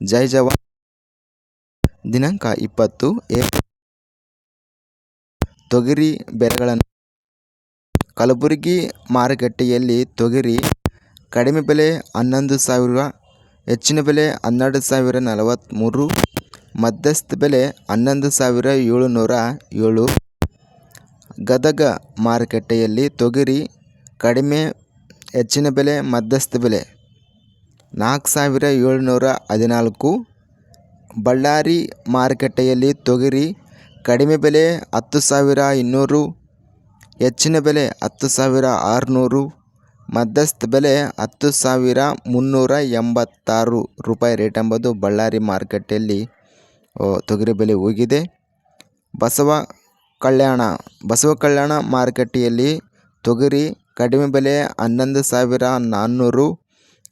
ಜೈ ಜವಾನ್. ದಿನಾಂಕ ಇಪ್ಪತ್ತು ತೊಗರಿ ಬೆಲೆಗಳನ್ನು ಕಲಬುರಗಿ ಮಾರುಕಟ್ಟೆಯಲ್ಲಿ ತೊಗರಿ ಕಡಿಮೆ ಬೆಲೆ ಹನ್ನೊಂದು ಸಾವಿರ, ಹೆಚ್ಚಿನ ಬೆಲೆ ಹನ್ನೆರಡು ಸಾವಿರ ನಲವತ್ತ್ಮೂರು ಮಧ್ಯಸ್ಥ ಬೆಲೆ ಹನ್ನೊಂದು ಸಾವಿರ ಏಳುನೂರ ಏಳು. ಗದಗ ಮಾರುಕಟ್ಟೆಯಲ್ಲಿ ತೊಗರಿ ಕಡಿಮೆ, ಹೆಚ್ಚಿನ ಬೆಲೆ, ಮಧ್ಯಸ್ಥ ಬೆಲೆ ನಾಲ್ಕು ಸಾವಿರ ಏಳುನೂರ ಹದಿನಾಲ್ಕು ಬಳ್ಳಾರಿ ಮಾರುಕಟ್ಟೆಯಲ್ಲಿ ತೊಗರಿ ಕಡಿಮೆ ಬೆಲೆ ಹತ್ತು ಸಾವಿರ ಇನ್ನೂರು, ಹೆಚ್ಚಿನ ಬೆಲೆ ಹತ್ತು ಸಾವಿರ ಆರುನೂರು, ಮಧ್ಯಸ್ಥ ಬೆಲೆ ಹತ್ತು ಸಾವಿರ ಮುನ್ನೂರ ಎಂಬತ್ತಾರು ರೂಪಾಯಿ ರೇಟ್ ಎಂಬುದು ಬಳ್ಳಾರಿ ಮಾರುಕಟ್ಟೆಯಲ್ಲಿ ತೊಗರಿ ಬೆಲೆ ಹೋಗಿದೆ. ಬಸವ ಕಲ್ಯಾಣ ಬಸವ ಕಲ್ಯಾಣ ಮಾರುಕಟ್ಟೆಯಲ್ಲಿ ತೊಗರಿ ಕಡಿಮೆ ಬೆಲೆ ಹನ್ನೊಂದು ಸಾವಿರ ನಾನ್ನೂರು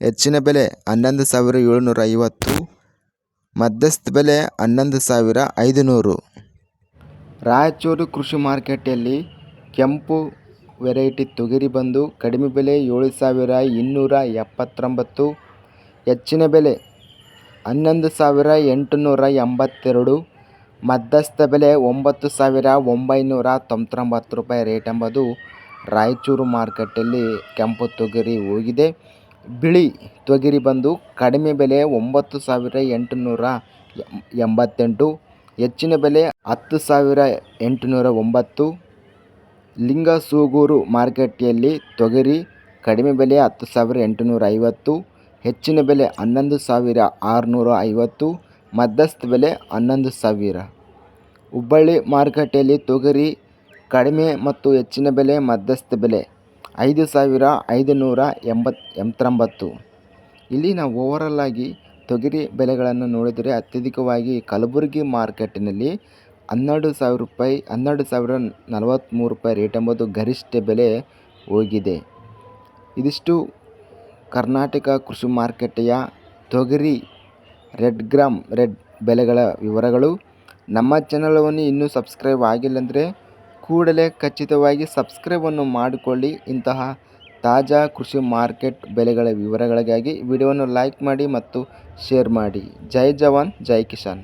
ಹೆಚ್ಚಿನ ಬೆಲೆ ಹನ್ನೊಂದು ಸಾವಿರ ಏಳುನೂರ ಐವತ್ತು, ಮಧ್ಯಸ್ಥ ಬೆಲೆ ಹನ್ನೊಂದು ಸಾವಿರ ಐದುನೂರು. ರಾಯಚೂರು ಕೃಷಿ ಮಾರ್ಕೆಟಲ್ಲಿ ಕೆಂಪು ವೆರೈಟಿ ತೊಗರಿ ಬಂದು ಕಡಿಮೆ ಬೆಲೆ ಏಳು ಸಾವಿರ ಇನ್ನೂರ ಎಪ್ಪತ್ತೊಂಬತ್ತು, ಹೆಚ್ಚಿನ ಬೆಲೆ ಹನ್ನೊಂದು ಸಾವಿರ ಎಂಟುನೂರ ಎಂಬತ್ತೆರಡು, ಮಧ್ಯಸ್ಥ ಬೆಲೆ ಒಂಬತ್ತು ಸಾವಿರ ಒಂಬೈನೂರ ತೊಂಬತ್ತೊಂಬತ್ತು ರೂಪಾಯಿ ರೇಟ್ ಎಂಬುದು ರಾಯಚೂರು ಮಾರ್ಕೆಟಲ್ಲಿ ಕೆಂಪು ತೊಗರಿ ಹೋಗಿದೆ. ಬಿಳಿ ತೊಗರಿ ಬಂದು ಕಡಿಮೆ ಬೆಲೆ ಒಂಬತ್ತು ಸಾವಿರ ಎಂಟುನೂರ ಎಂಬತ್ತೆಂಟು, ಹೆಚ್ಚಿನ ಬೆಲೆ ಹತ್ತು ಸಾವಿರ ಎಂಟುನೂರ ಒಂಬತ್ತು. ಲಿಂಗಸೂಗೂರು ಮಾರುಕಟ್ಟೆಯಲ್ಲಿ ತೊಗರಿ ಕಡಿಮೆ ಬೆಲೆ ಹತ್ತು ಸಾವಿರ ಎಂಟುನೂರ ಐವತ್ತು, ಹೆಚ್ಚಿನ ಬೆಲೆ ಹನ್ನೊಂದು ಸಾವಿರ ಆರುನೂರ ಐವತ್ತು, ಮಧ್ಯಸ್ಥ ಬೆಲೆ ಹನ್ನೊಂದು ಸಾವಿರ. ಹುಬ್ಬಳ್ಳಿ ಮಾರುಕಟ್ಟೆಯಲ್ಲಿ ತೊಗರಿ ಕಡಿಮೆ ಮತ್ತು ಹೆಚ್ಚಿನ ಬೆಲೆ ಮಧ್ಯಸ್ಥ ಬೆಲೆ ಐದು ಸಾವಿರ ಐದು ನೂರ ಎಂಬತ್ತು ಎಂಬತ್ತೊಂಬತ್ತು. ಇಲ್ಲಿ ನಾವು ಓವರಾಲ್ ಆಗಿ ತೊಗರಿ ಬೆಲೆಗಳನ್ನು ನೋಡಿದರೆ ಅತ್ಯಧಿಕವಾಗಿ ಕಲಬುರಗಿ ಮಾರ್ಕೆಟ್ನಲ್ಲಿ ಹನ್ನೆರಡು ಸಾವಿರ ರೂಪಾಯಿ, ಹನ್ನೆರಡು ಸಾವಿರ ನಲವತ್ತ್ಮೂರು ರೂಪಾಯಿ ರೇಟ್ ಎಂಬುದು ಗರಿಷ್ಠ ಬೆಲೆ ಹೋಗಿದೆ. ಇದಿಷ್ಟು ಕರ್ನಾಟಕ ಕೃಷಿ ಮಾರುಕಟ್ಟೆಯ ತೊಗರಿ ರೆಡ್ ಗ್ರಾಮ್ ರೆಡ್ ಬೆಲೆಗಳ ವಿವರಗಳು. ನಮ್ಮ ಚಾನಲವನ್ನು ಇನ್ನೂ ಸಬ್ಸ್ಕ್ರೈಬ್ ಆಗಿಲ್ಲಂದರೆ ಕೂಡಲೇ ಖಚಿತವಾಗಿ ಸಬ್ಸ್ಕ್ರೈಬನ್ನು ಮಾಡಿಕೊಳ್ಳಿ. ಇಂತಹ ತಾಜಾ ಕೃಷಿ ಮಾರ್ಕೆಟ್ ಬೆಲೆಗಳ ವಿವರಗಳಿಗಾಗಿ ವಿಡಿಯೋವನ್ನು ಲೈಕ್ ಮಾಡಿ ಮತ್ತು ಶೇರ್ ಮಾಡಿ. ಜೈ ಜವಾನ್, ಜೈ ಕಿಸಾನ್.